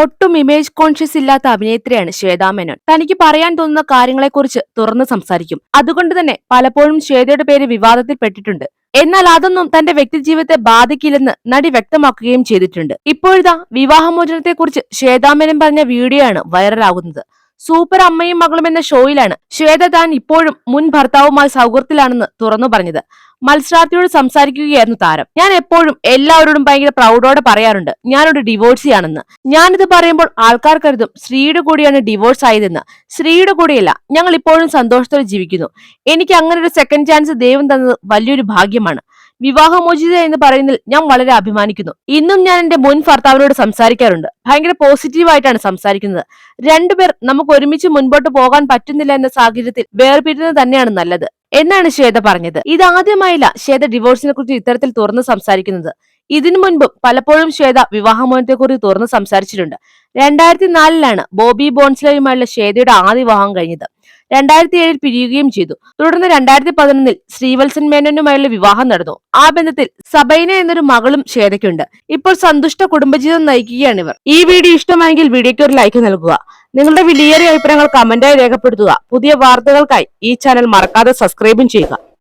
ഒട്ടും image conscious ഇല്ലാത്ത അഭിനേത്രിയാണ് ശ്വേതാ മേനോൻ. തനിക്ക് പറയാൻ തോന്നുന്ന കാര്യങ്ങളെക്കുറിച്ച് തുറന്ന് സംസാരിക്കും. അതുകൊണ്ട് തന്നെ പലപ്പോഴും ശ്വേതയുടെ പേര് വിവാദത്തിൽപ്പെട്ടിട്ടുണ്ട് എന്നാൽ അതൊന്നും തന്റെ വ്യക്തിജീവിതത്തെ ബാധിക്കില്ലെന്ന് നടി വ്യക്തമാക്കുകയും ചെയ്തിട്ടുണ്ട്. ഇപ്പോഴിതാ വിവാഹമോചനത്തെക്കുറിച്ച് ശ്വേതാ മേനോൻ പറഞ്ഞ വീഡിയോ ആണ് വൈറലാകുന്നത് സൂപ്പർ അമ്മയും മകളും എന്ന ഷോയിലാണ് ശ്വേത താൻ ഇപ്പോഴും മുൻ ഭർത്താവുമായി സൗഹൃദത്തിലാണെന്ന് തുറന്നു പറഞ്ഞത്. മത്സരാർത്ഥിയോട് സംസാരിക്കുകയായിരുന്നു താരം. ഞാൻ എപ്പോഴും എല്ലാവരോടും ഭയങ്കര പ്രൗഡോടെ പറയാറുണ്ട് ഞാനൊരു ഡിവോഴ്സിയാണെന്ന്. ഞാനിത് പറയുമ്പോൾ ആൾക്കാർ കരുതും ശ്രീയുടെ കൂടിയാണ് ഡിവോഴ്സ് ആയതെന്ന്. ശ്രീയുടെ കൂടെയല്ല ഞങ്ങൾ ഇപ്പോഴും സന്തോഷത്തോടെ ജീവിക്കുന്നു. എനിക്ക് അങ്ങനെ ഒരു സെക്കൻഡ് ചാൻസ് ദൈവം തന്നത് വലിയൊരു ഭാഗ്യമാണ്. വിവാഹമോചിത എന്ന് പറയുന്നതിൽ ഞാൻ വളരെ അഭിമാനിക്കുന്നു. ഇന്നും ഞാൻ എന്റെ മുൻ ഭർത്താവിനോട് സംസാരിക്കാറുണ്ട്. ഭയങ്കര പോസിറ്റീവായിട്ടാണ് സംസാരിക്കുന്നത്. രണ്ടുപേർ നമുക്ക് ഒരുമിച്ച് മുൻപോട്ട് പോകാൻ പറ്റുന്നില്ല എന്ന സാഹചര്യത്തിൽ വേർപിരുന്നത് തന്നെയാണ് നല്ലത്. എന്നാണ് ശ്വേത പറഞ്ഞത്. ഇതാദ്യമായില്ല ശ്വേത ഡിവോഴ്സിനെ കുറിച്ച് ഇത്തരത്തിൽ തുറന്ന് സംസാരിക്കുന്നത്. ഇതിനു മുൻപും പലപ്പോഴും ശ്വേത വിവാഹമോചനത്തെക്കുറിച്ച് തുറന്ന് സംസാരിച്ചിട്ടുണ്ട്. രണ്ടായിരത്തി നാലിലാണ് ബോബി ബോൺസ്ലയുമായുള്ള ശ്വേതയുടെ ആദ്യ വിവാഹം കഴിഞ്ഞത്. രണ്ടായിരത്തി ഏഴിൽ പിരിയുകയും ചെയ്തു. തുടർന്ന് രണ്ടായിരത്തി പതിനൊന്നിൽ ശ്രീവത്സൻ മേനോനുമായുള്ള വിവാഹം നടന്നു. ആ ബന്ധത്തിൽ സബൈന എന്നൊരു മകളും ശ്വേതയ്ക്കുണ്ട് ഇപ്പോൾ സന്തുഷ്ട കുടുംബജീവിതം നയിക്കുകയാണ് ഇവർ. ഈ വീഡിയോ ഇഷ്ടമായെങ്കിൽ വീഡിയോയ്ക്ക് ഒരു ലൈക്ക് നൽകുക. നിങ്ങളുടെ വിലയേറിയ അഭിപ്രായങ്ങൾ കമന്റായി രേഖപ്പെടുത്തുക. പുതിയ വാർത്തകൾക്കായി ഈ ചാനൽ മറക്കാതെ സബ്സ്ക്രൈബും ചെയ്യുക.